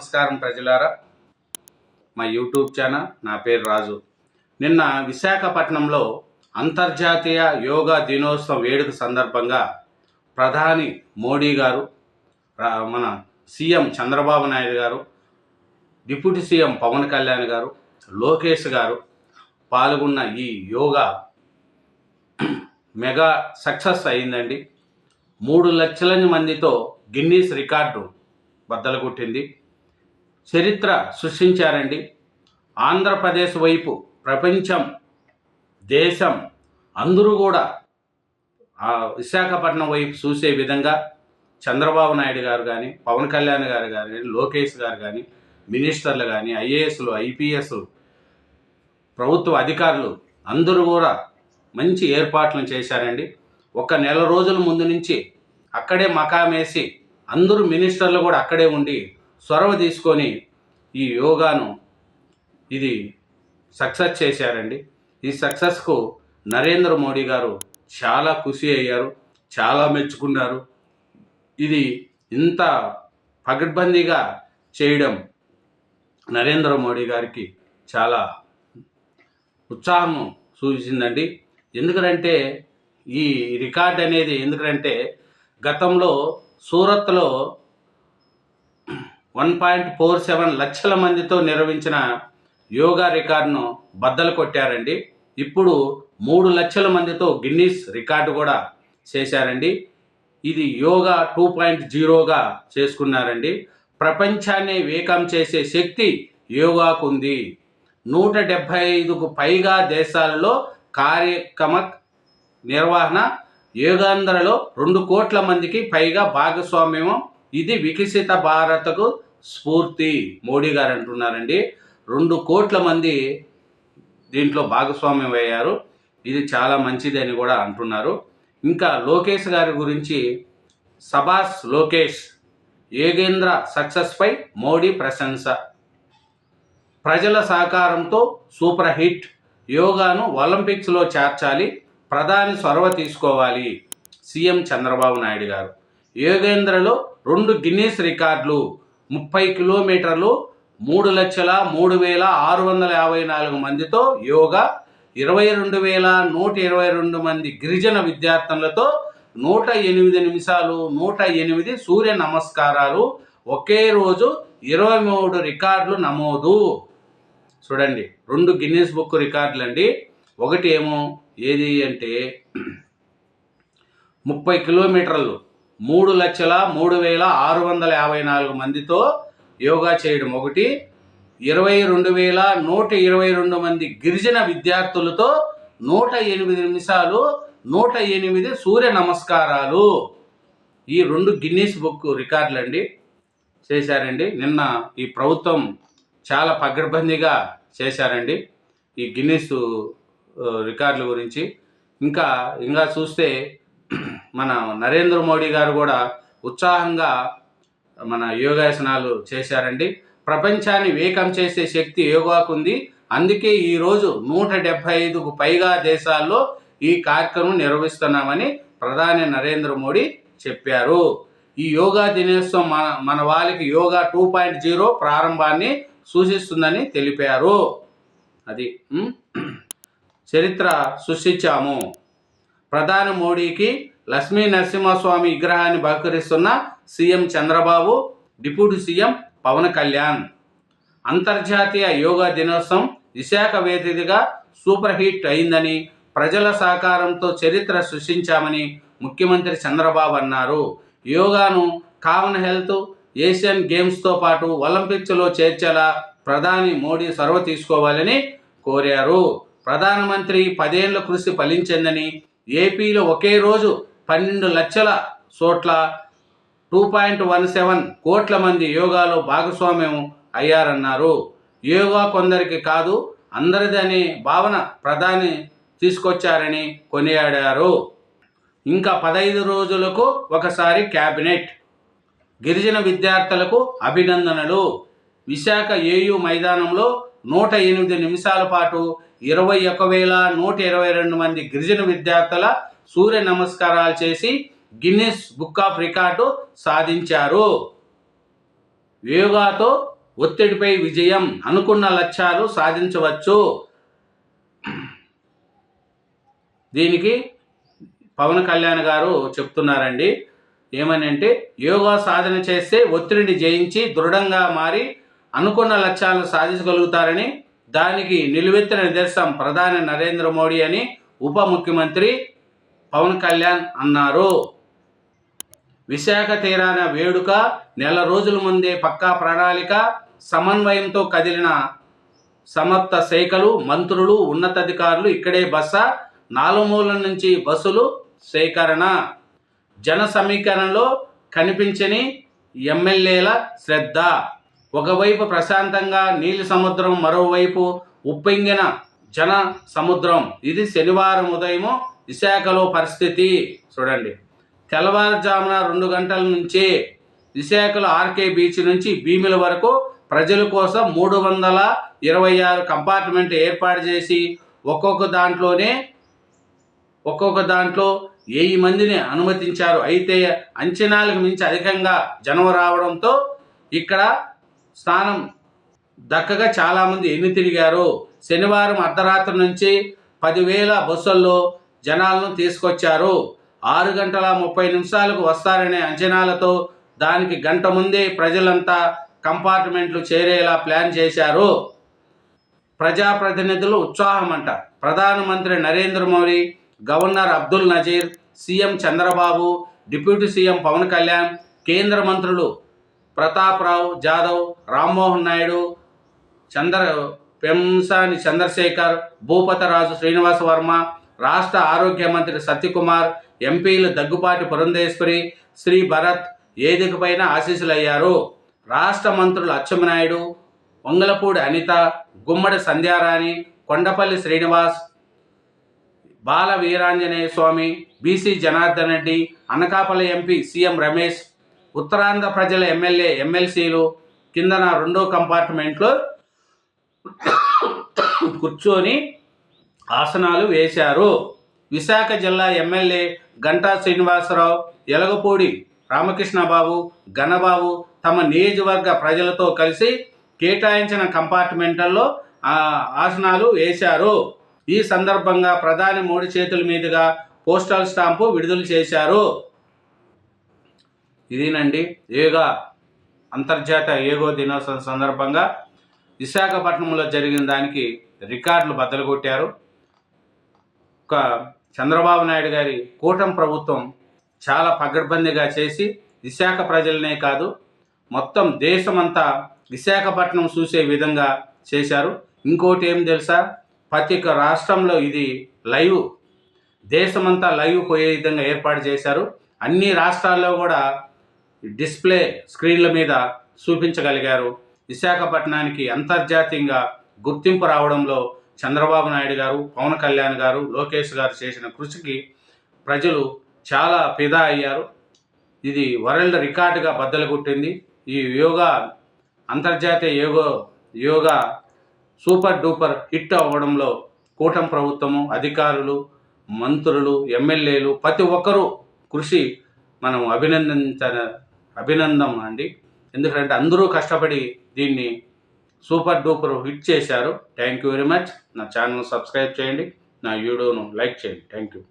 నమస్కారం ప్రజలారా. మా యూట్యూబ్ ఛానల్ నా పేరు రాజు. నిన్న విశాఖపట్నంలో అంతర్జాతీయ యోగా దినోత్సవం వేడుక సందర్భంగా ప్రధాని మోడీ గారు రా- మన సీఎం చంద్రబాబు నాయుడు గారు డిప్యూటీ సీఎం పవన్ కళ్యాణ్ గారు లోకేష్ గారు పాల్గొన్న ఈ యోగా మెగా సక్సెస్ అయిందండి. మూడు లక్షల మందితో గిన్నీస్ రికార్డు బద్దలు కొట్టింది. చరిత్ర సృష్టించారండి. ఆంధ్రప్రదేశ్ వైపు ప్రపంచం దేశం అందరూ కూడా ఆ విశాఖపట్నం వైపు చూసే విధంగా చంద్రబాబు నాయుడు గారు కానీ పవన్ కళ్యాణ్ గారు కానీ లోకేష్ గారు కానీ మినిస్టర్లు కానీ ఐఏఎస్లు ఐపీఎస్లు ప్రభుత్వ అధికారులు అందరూ కూడా మంచి ఏర్పాట్లను చేశారండి. ఒక నెల రోజుల ముందు నుంచి అక్కడే మకామేసి అందరూ మినిస్టర్లు కూడా అక్కడే ఉండి చొరవ తీసుకొని ఈ యోగాను ఇది సక్సెస్ చేశారండి. ఈ సక్సెస్కు నరేంద్ర మోడీ గారు చాలా ఖుషి అయ్యారు చాలా మెచ్చుకున్నారు. ఇది ఇంత పగడ్బందీగా చేయడం నరేంద్ర మోడీ గారికి చాలా ఉత్సాహం సూచించిందండి. ఎందుకంటే ఈ రికార్డ్ అనేది ఎందుకంటే గతంలో సూరత్లో వన్ పాయింట్ ఫోర్ సెవెన్ లక్షల మందితో నిర్వహించిన యోగా రికార్డును బద్దలు కొట్టారండి. ఇప్పుడు మూడు లక్షల మందితో గిన్నీస్ రికార్డు కూడా చేశారండి. ఇది యోగా టూ పాయింట్ జీరోగా చేసుకున్నారండి. ప్రపంచాన్ని వేకం చేసే శక్తి యోగాకు ఉంది. నూట డెబ్భై ఐదుకు పైగా దేశాలలో కార్యక్రమ నిర్వహణ యోగాంధ్రలో రెండు కోట్ల మందికి పైగా భాగస్వామ్యం ఇది వికసిత భారత్కు స్ఫూర్తి. మోడీ గారు అంటున్నారండి. రెండు కోట్ల మంది దీంట్లో భాగస్వామ్యం అయ్యారు. ఇది చాలా మంచిది అని కూడా అంటున్నారు. ఇంకా లోకేష్ గారి గురించి సబాస్ లోకేష్ యోగేంద్ర సక్సెస్పై మోడీ ప్రశంస. ప్రజల సహకారంతో సూపర్ హిట్ యోగాను ఒలింపిక్స్లో చేర్చాలి. ప్రధాని చొరవ తీసుకోవాలి. సీఎం చంద్రబాబు నాయుడు గారు. యోగేంద్రలో రెండు గిన్నీస్ రికార్డులు ముప్పై కిలోమీటర్లు మూడు లక్షల మూడు వేల ఆరు వందల యాభై నాలుగు మందితో యోగా ఇరవై రెండు వేల నూట ఇరవై రెండు మంది గిరిజన విద్యార్థులతో నూట ఎనిమిది నిమిషాలు నూట ఎనిమిది సూర్య నమస్కారాలు. ఒకే రోజు ఇరవై మూడు రికార్డులు నమోదు. చూడండి రెండు గిన్నీస్ బుక్ రికార్డులు అండి ఒకటి ఏమో ఏది అంటే ముప్పై కిలోమీటర్లు. మూడు లక్షల మూడు వేల ఆరు వందల యాభై నాలుగు మందితో యోగా చేయడం ఒకటి ఇరవై రెండు వేల నూట ఇరవై రెండు మంది గిరిజన విద్యార్థులతో నూట ఎనిమిది నిమిషాలు నూట ఎనిమిది సూర్య నమస్కారాలు. ఈ రెండు గిన్నీస్ బుక్ రికార్డులు అండి చేశారండి. నిన్న ఈ ప్రభుత్వం చాలా పగడ్బందీగా చేశారండి ఈ గిన్నీస్ రికార్డుల గురించి. ఇంకా ఇంకా చూస్తే మన నరేంద్ర మోడీ గారు కూడా ఉత్సాహంగా మన యోగాసనాలు చేశారండి. ప్రపంచాన్ని వేకం చేసే శక్తి యోగాకు ఉంది. అందుకే ఈరోజు నూట డెబ్భై ఐదుకు పైగా దేశాల్లో ఈ కార్యక్రమం నిర్వహిస్తున్నామని ప్రధాని నరేంద్ర మోడీ చెప్పారు. ఈ యోగా దినోత్సవం మన మన వాళ్ళకి యోగా టూ పాయింట్ జీరో ప్రారంభాన్ని సూచిస్తుందని తెలిపారు. అది చరిత్ర సృష్టించాము. ప్రధాని మోడీకి లక్ష్మీ నరసింహస్వామి విగ్రహాన్ని బహుకరిస్తున్న CM Chandrababu deputy CM Pawan Kalyan. అంతర్జాతీయ యోగా దినోత్సవం విశాఖ వేదికగా సూపర్ హిట్ అయిందని ప్రజల సహకారంతో చరిత్ర సృష్టించామని ముఖ్యమంత్రి చంద్రబాబు అన్నారు. యోగాను కామన్ హెల్త్ ఏషియన్ గేమ్స్తో పాటు ఒలింపిక్స్లో చేర్చేలా ప్రధాని మోడీ సొరవ తీసుకోవాలని కోరారు. ప్రధానమంత్రి పదేళ్ళ కృషి ఫలించిందని ఏపీలో ఒకే రోజు పన్నెండు లక్షల చోట్ల టూ పాయింట్ వన్ సెవెన్ కోట్ల మంది యోగాలో భాగస్వామ్యం అయ్యారన్నారు. యోగా కొందరికి కాదు అందరిదనే భావన ప్రధాని తీసుకొచ్చారని కొనియాడారు. ఇంకా పదహైదు రోజులకు ఒకసారి క్యాబినెట్. గిరిజన విద్యార్థులకు అభినందనలు. విశాఖ ఏయు మైదానంలో నూట ఎనిమిది నిమిషాల పాటు ఇరవై ఒక వేల నూట ఇరవై రెండు మంది గిరిజన విద్యార్థుల సూర్య నమస్కారాలు చేసి గిన్నిస్ బుక్ ఆఫ్ రికార్డు సాధించారు. యోగాతో ఒత్తిడిపై విజయం అనుకున్న లక్ష్యాలు సాధించవచ్చు. దీనికి పవన్ కళ్యాణ్ గారు చెప్తున్నారండి. ఏమని అంటే యోగా సాధన చేస్తే ఒత్తిడిని జయించి దృఢంగా మారి అనుకున్న లక్ష్యాలను సాధించగలుగుతారని దానికి నిలువెత్తిన నిదర్శనం ప్రధాని నరేంద్ర మోడీ అని ఉప ముఖ్యమంత్రి పవన్ కళ్యాణ్ అన్నారు. విశాఖ తీరాన వేడుక నెల రోజుల ముందే పక్కా ప్రణాళిక సమన్వయంతో కదిలిన సమర్థ శాఖలు మంత్రులు ఉన్నతాధికారులు ఇక్కడే బస నాలుమూల నుంచి బస్సులు సేకరణ. జన సమీకరణలో కనిపించని ఎమ్మెల్యేల శ్రద్ధ. ఒకవైపు ప్రశాంతంగా నీలి సముద్రం మరోవైపు ఉప్పొంగిన జన సముద్రం. ఇది శనివారం ఉదయం విశాఖలో పరిస్థితి. చూడండి. తెల్లవారుజామున రెండు గంటల నుంచి విశాఖలో ఆర్కే బీచ్ నుంచి భీమిల వరకు ప్రజల కోసం మూడు వందల ఇరవై ఆరు కంపార్ట్మెంట్ ఏర్పాటు చేసి ఒక్కొక్క దాంట్లోనే ఒక్కొక్క దాంట్లో వెయ్యి మందిని అనుమతించారు. అయితే అంచనాలకు మించి అధికంగా జనం రావడంతో ఇక్కడ స్థానం దక్కగా చాలామంది ఎన్ని తిరిగారు శనివారం అర్ధరాత్రి నుంచి పదివేల బస్సుల్లో జనాలను తీసుకొచ్చారు. ఆరు గంటల ముప్పై నిమిషాలకు వస్తారనే అంచనాలతో దానికి గంట ముందే ప్రజలంతా కంపార్ట్మెంట్లు చేరేలా ప్లాన్ చేశారు. ప్రజాప్రతినిధులు ఉత్సాహం అంట ప్రధానమంత్రి Narendra Modi governor Abdul Nazeer CM Chandrababu deputy CM Pawan Kalyan కేంద్ర మంత్రులు ప్రతాప్రావు జాదవ్ రామ్మోహన్ నాయుడు చంద్ర పెంసాని చంద్రశేఖర్ భూపతరాజు శ్రీనివాస వర్మ రాష్ట్ర ఆరోగ్య మంత్రి సత్యకుమార్ ఎంపీలు దగ్గుపాటి పురంధేశ్వరి శ్రీ భరత్ ఏదికపైన ఆశీస్సులయ్యారు. రాష్ట్ర మంత్రులు Atchannaidu Vangalapudi Anitha Gummadi Sandhyarani Kondapalli Srinivas Bala Veeranjaneya Swamy BC Janardhan Reddy Anakapalli MP CM Ramesh Uttarandhra ప్రజల ఎమ్మెల్యే ఎమ్మెల్సీలు కిందన రెండో కంపార్ట్మెంట్లో కూర్చొని ఆసనాలు వేశారు. విశాఖ జిల్లా ఎమ్మెల్యే గంటా శ్రీనివాసరావు ఎలగపూడి రామకృష్ణబాబు ఘనబాబు తమ నియోజకవర్గ ప్రజలతో కలిసి కేటాయించిన కంపార్ట్మెంట్లలో ఆసనాలు వేశారు. ఈ సందర్భంగా ప్రధాని మోడీ చేతుల మీదుగా పోస్టల్ స్టాంపు విడుదల చేశారు. ఇదేనండి యోగా అంతర్జాతీయ యోగో దినోత్సవం సందర్భంగా విశాఖపట్నంలో జరిగిన దానికి రికార్డులు బద్దలు కొట్టారు. ఒక చంద్రబాబు నాయుడు గారి కూటమి ప్రభుత్వం చాలా పగడ్బందీగా చేసి విశాఖ ప్రజలనే కాదు మొత్తం దేశమంతా విశాఖపట్నం చూసే విధంగా చేశారు. ఇంకోటి ఏం తెలుసా? ప్రతి ఒక్క రాష్ట్రంలో ఇది లైవ్ దేశమంతా లైవ్ పోయే విధంగా ఏర్పాటు చేశారు. అన్ని రాష్ట్రాల్లో కూడా డిస్ప్లే స్క్రీన్ల మీద చూపించగలిగారు. విశాఖపట్నానికి అంతర్జాతీయంగా గుర్తింపు రావడంలో చంద్రబాబు నాయుడు గారు పవన్ కళ్యాణ్ గారు లోకేష్ గారు చేసిన కృషికి ప్రజలు చాలా ఫిదా అయ్యారు. ఇది వరల్డ్ రికార్డుగా బద్దలు కొట్టింది ఈ యోగా అంతర్జాతీయ యోగో యోగా సూపర్ డూపర్ హిట్ అవ్వడంలో కూటమి ప్రభుత్వము అధికారులు మంత్రులు ఎమ్మెల్యేలు ప్రతి ఒక్కరూ కృషి మనం అభినందించ అభినందం అండి. ఎందుకంటే అందరూ కష్టపడి దీన్ని సూపర్ డూపర్ హిట్ చేశారు. థ్యాంక్ యూ వెరీ మచ్ నా ఛానల్ సబ్స్క్రైబ్ చేయండి. నా వీడియోను లైక్ చేయండి. Thank you